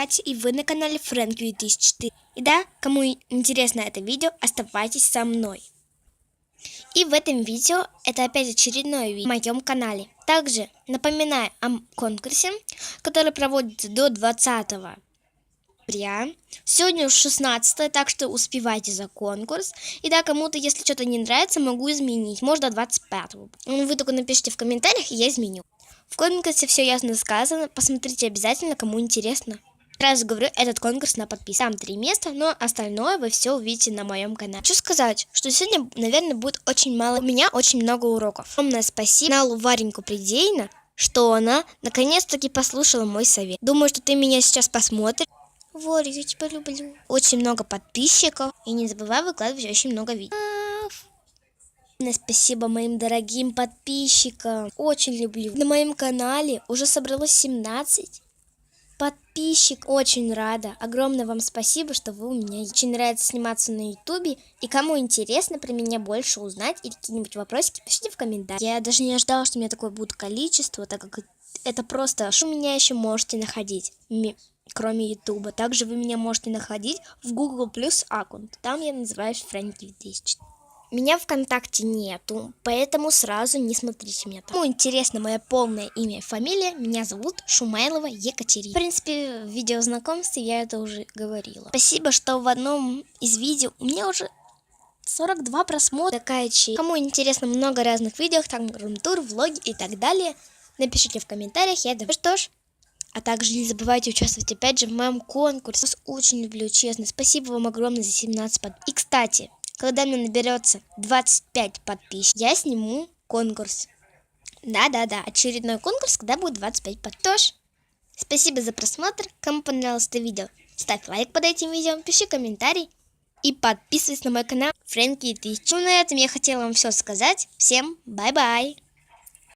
Катя, и вы на канале Фрэнк 2004. И да, кому интересно это видео, оставайтесь со мной. И в этом видео, это опять очередное видео на моем канале. Также напоминаю о конкурсе, который проводится до 20 ноября. Сегодня уж 16 так что успевайте за конкурс. И да, кому-то, если что-то не нравится, могу изменить. Может, до 25 -го. Вы только напишите в комментариях, и я изменю. В конкурсе все ясно сказано. Посмотрите обязательно, кому интересно. Сразу говорю, этот конкурс на подписку. Там три места, но остальное вы все увидите на моем канале. Хочу сказать, что сегодня, наверное, будет очень мало. У меня очень много уроков. Огромное спасибо каналу Вареньку Придейно, что она наконец-таки послушала мой совет. Думаю, что ты меня сейчас посмотришь. Варя, я тебя люблю. Очень много подписчиков. И не забывай выкладывать очень много видео. Спасибо моим дорогим подписчикам. Очень люблю. На моем канале уже собралось 17 подписчик. Очень рада. Огромное вам спасибо, что вы у меня. Очень нравится сниматься на ютубе. И кому интересно про меня больше узнать или какие-нибудь вопросики, пишите в комментариях. Я даже не ожидала, что у меня такое будет количество, так как это просто... Что меня еще можете находить? кроме Ютуба. Также вы меня можете находить в Google Plus аккаунт. Там я называюсь Фрэнки 2004. Меня ВКонтакте нету, поэтому сразу не смотрите меня там. Кому интересно мое полное имя и фамилия, меня зовут Шумайлова Екатерина. В принципе, в видео знакомстве я это уже говорила. Спасибо, что в одном из видео у меня уже 42 просмотра. Такая честь. Кому интересно много разных видео, там грунтур, влоги и так далее, напишите в комментариях, я думаю. Что ж, а также не забывайте участвовать опять же в моем конкурсе. Вас очень люблю, честно. Спасибо вам огромное за 17 под. И кстати, когда мне наберется 25 подписчиков, я сниму конкурс. Да-да-да, очередной конкурс, когда будет 25 подписчиков. Спасибо за просмотр. Кому понравилось это видео, ставь лайк под этим видео, пиши комментарий и подписывайся на мой канал Фрэнки 1000. Ну, на этом я хотела вам все сказать. Всем бай-бай!